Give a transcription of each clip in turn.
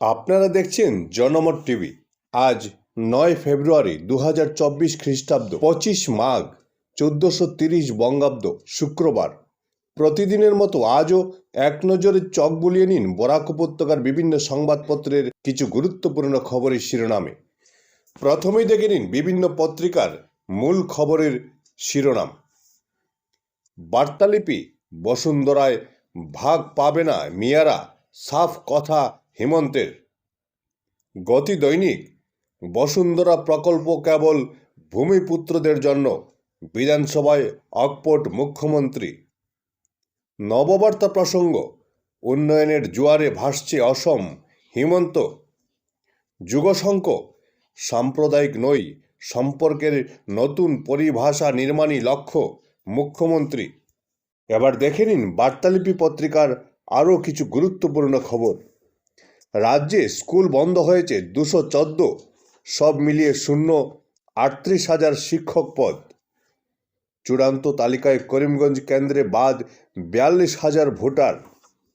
আপনারা দেখছেন জনমত টিভি। আজ নয় ফেব্রুয়ারি দু হাজার চব্বিশ খ্রিস্টাব্দ, পঁচিশ মাঘ, চোদ্দশো তিরিশ বঙ্গাব্দ, শুক্রবার। প্রতিদিনের মতো আজও এক নজরে চক বুলিয়ে নিন বরাক উপত্যকার বিভিন্ন সংবাদপত্রের কিছু গুরুত্বপূর্ণ খবরের শিরোনামে। প্রথমেই দেখে নিন বিভিন্ন পত্রিকার মূল খবরের শিরোনাম। বার্তালিপি, বসুন্ধরায় ভাগ পাবে না মিয়ারা, সাফ কথা হেমন্তের। গতি দৈনিক, বসুন্ধরা প্রকল্প কেবল ভূমিপুত্রদের জন্য, বিধানসভায় অকপট মুখ্যমন্ত্রী। নববার্তা প্রসঙ্গ, উন্নয়নের জোয়ারে ভাসছে অসম, হিমন্ত। যুগশঙ্ক, সাম্প্রদায়িক নই, সম্পর্কের নতুন পরিভাষা নির্মাণই লক্ষ্য, মুখ্যমন্ত্রী। এবার দেখে নিন বার্তালিপি পত্রিকার আরও কিছু গুরুত্বপূর্ণ খবর। রাজ্যে স্কুল বন্ধ হয়েছে দুশো চোদ্দ। সব মিলিয়ে শূন্য, আটত্রিশ হাজার শিক্ষক পদ। চূড়ান্ত তালিকায় করিমগঞ্জ কেন্দ্রে বাদ বিয়াল্লিশ হাজার ভোটার।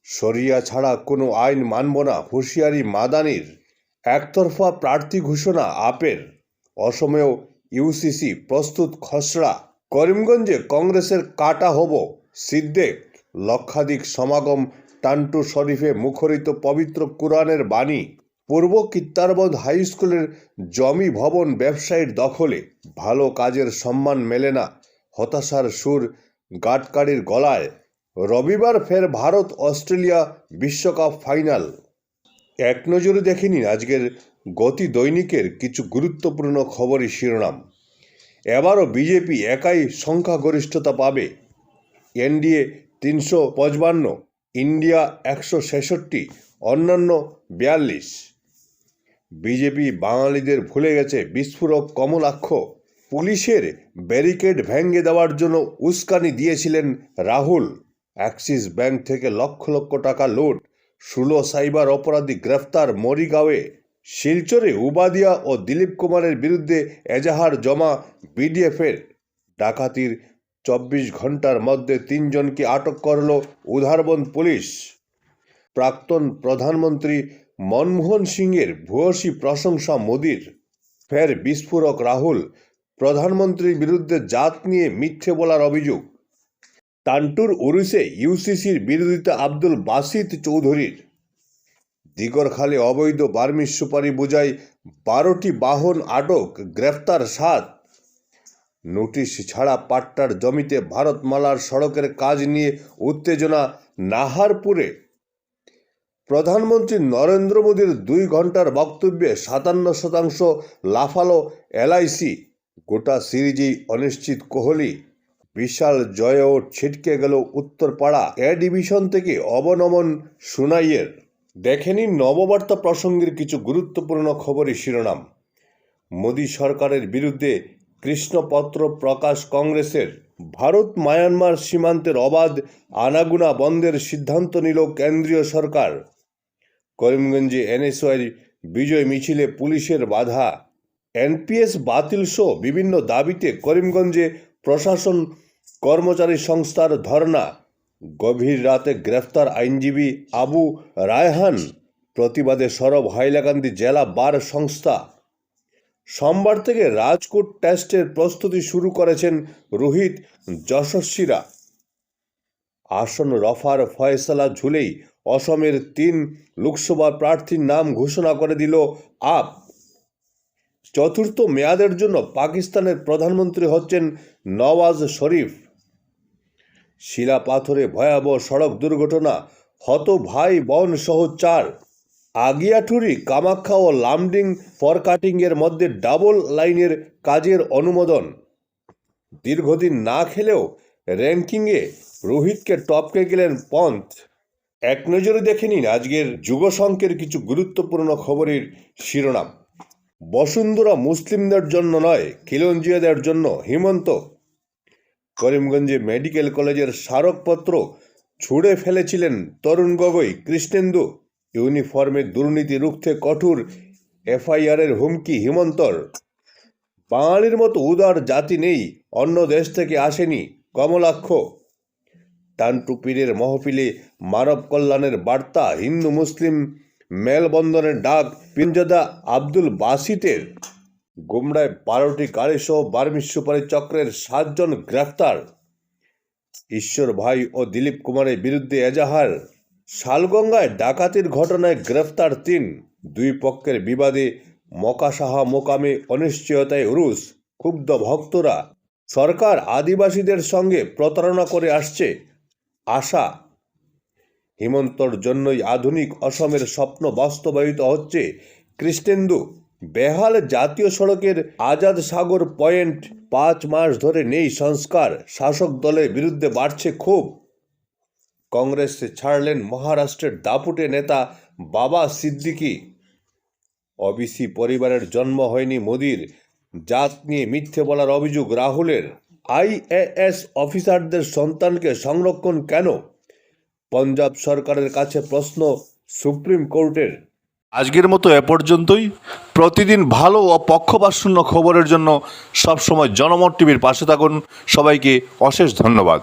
সরিয়া ছাড়া কোনো আইন মানব না, হুঁশিয়ারি মাদানির। একতরফা প্রার্থী ঘোষণা আপের। অসমেও ইউসিসি প্রস্তুত খসড়া। করিমগঞ্জে কংগ্রেসের কাটা হব সিদ্দেক লক্ষাধিক সমাগম টান্টু শরীফে মুখরিত পবিত্র কুরআনের বাণী পূর্ব কিত্তারবদ হাই স্কুলের জমি ভবন ব্যবসায়ীর দখলে ভালো কাজের সম্মান মেলে না হতাশার সুর গাটকারির গলায়। রবিবার ফের ভারত অস্ট্রেলিয়া বিশ্বকাপ ফাইনাল। এক নজরে দেখে নিন আজকের গতি দৈনিকের কিছু গুরুত্বপূর্ণ খবরই শিরোনাম। এবারও বিজেপি একাই সংখ্যাগরিষ্ঠতা পাবে। এনডিএ তিনশো পঁচপান্ন ইন্ডিয়া একশো ছেষট্টি, অন্যান্য বিয়াল্লিশ। বিজেপি বাঙালিদের ভুলে গেছে বিস্ফোরক কমলাক্ষ। পুলিশের ব্যারিকেড ভেঙে দেওয়ার জন্য উস্কানি দিয়েছিলেন রাহুল। অ্যাক্সিস ব্যাংক থেকে লক্ষ লক্ষ টাকা লুট, ষোলো সাইবার অপরাধী গ্রেফতার মরিগাঁওয়ে। শিলচরে উবাদিয়া ও দিলীপ কুমারের বিরুদ্ধে এজাহার জমা বিডিএফের। ডাকাতির চব্বিশ ঘণ্টার মধ্যে তিনজনকে আটক করল উধারবন্দ পুলিশ। প্রাক্তন প্রধানমন্ত্রী মনমোহন সিংয়ের ভূয়সী প্রশংসা মোদির। ফের বিস্ফোরক রাহুল, প্রধানমন্ত্রীর বিরুদ্ধে জাত নিয়ে মিথ্যে বলার অভিযোগ। টান্টুর উরুসে ইউসিসির বিরোধিতা আব্দুল বাসিত চৌধুরীর। দিগরখালে অবৈধ বার্মিস সুপারি বোঝাই বারোটি বাহন আটক, গ্রেফতার সাত। নোটিশ ছাড়া পাট্টার জমিতে ভারতমালার সড়কের কাজ নিয়ে উত্তেজনা নাহারপুরে। প্রধানমন্ত্রী নরেন্দ্র মোদীর দুই ঘণ্টার বক্তব্যে সাতান্ন শতাংশ লাফালো এলআইসি, গোটা সিরিজেই অনিশ্চিত কোহলি। বিশাল জয়েও ছিটকে গেল উত্তরপাড়া, এ ডিভিশন থেকে অবনমন সুনাইয়ের। দেখে নিন নববার্তা প্রসঙ্গের কিছু গুরুত্বপূর্ণ খবরের শিরোনাম। মোদী সরকারের বিরুদ্ধে কৃষ্ণপত্র প্রকাশ কংগ্রেসের ভারত মায়ানমার সীমান্তের অবাধ আনাগুনা বন্ধের সিদ্ধান্ত নিল কেন্দ্রীয় সরকার। করিমগঞ্জে এনএসওয়াই বিজয় মিছিলে পুলিশের বাধা। এনপিএস বাতিল সহ বিভিন্ন দাবিতে করিমগঞ্জে প্রশাসন কর্মচারী সংস্থার ধর্না গভীর রাতে গ্রেফতার আইনজীবী আবু রায়হান। প্রতিবাদে সরব হাইলাকান্দি জেলা বার সংস্থা। সোমবার থেকে রাজকোট টেস্টের প্রস্তুতি শুরু করেছেন রোহিত যশস্বীরা। আসন রফার ফয়সালা ঝুলেই অসমের তিন লোকসভা প্রার্থীর নাম ঘোষণা করে দিল আপ। চতুর্থ মেয়াদের জন্য পাকিস্তানের প্রধানমন্ত্রী হচ্ছেন নওয়াজ শরীফ। শিলা পাথরে ভয়াবহ সড়ক দুর্ঘটনা, হত ভাই বোন সহ চার। আগিয়াঠুরি, কামাখ্যা ও লামডিং ফরকাটিংয়ের মধ্যে ডাবল লাইনের কাজের অনুমোদন। দীর্ঘদিন না খেলেও র্যাঙ্কিংয়ে রোহিতকে টপকে গেলেন পন্থ। এক নজরে দেখে নিন আজকের যুগসংখ্যের কিছু গুরুত্বপূর্ণ খবরের শিরোনাম। বসুন্ধরা মুসলিমদের জন্য নয়, খিলঞ্জিয়াদের জন্য হিমন্ত। করিমগঞ্জে মেডিকেল কলেজের স্মারকপত্র ছুঁড়ে ফেলেছিলেন তরুণ গগৈ, কৃষ্ণেন্দু। ইউনিফর্মে দুর্নীতি রুখতে কঠোর এফআইআরের হুমকি হিমন্তর। বাঙালির মতো উদার জাতি নেই, অন্য দেশ থেকে আসেনি কমলাক্ষ। টান্টু পীরের মহফিলে মানব কল্যাণের বার্তা হিন্দু মুসলিম মেলবন্ধনের ডাক পিনজাদা আব্দুল বাসিতের। গুমরায় বারোটি গাড়িসহ বার্মিজ সুপারি চক্রের সাতজন গ্রেফতার। ঈশ্বর ভাই ও দিলীপ কুমারের বিরুদ্ধে এজাহার। শালগঙ্গায় ডাকাতির ঘটনায় গ্রেফতার তিন। দুই পক্ষের বিবাদে মকাসাহা মোকামে অনিশ্চয়তায় রুশ ক্ষুব্ধ ভক্তরা। সরকার আদিবাসীদের সঙ্গে প্রতারণা করে আসছে। আশা, হিমন্তর জন্যই আধুনিক অসমের স্বপ্ন বাস্তবায়িত হচ্ছে কৃষ্ণেন্দু। বেহাল জাতীয় সড়কের আজাদ সাগর পয়েন্ট পাঁচ মাস ধরে নেই সংস্কার, শাসক দলের বিরুদ্ধে বাড়ছে ক্ষোভ। কংগ্রেস ছাড়লেন মহারাষ্ট্রের দাপুটে নেতা বাবা সিদ্দিকী। ওবিসি পরিবারের জন্ম হয়নি মোদির। জাত নিয়ে মিথ্যে বলার অভিযোগ রাহুলের। আইএএস অফিসারদের সন্তানকে সংরক্ষণ কেন? পঞ্জাব সরকারের কাছে প্রশ্ন সুপ্রিম কোর্টের। আজকের মতো এ পর্যন্তই। প্রতিদিন ভালো ও পক্ষপাতশূন্য খবরের জন্য সবসময় জনমত টিভির পাশে থাকুন। সবাইকে অশেষ ধন্যবাদ।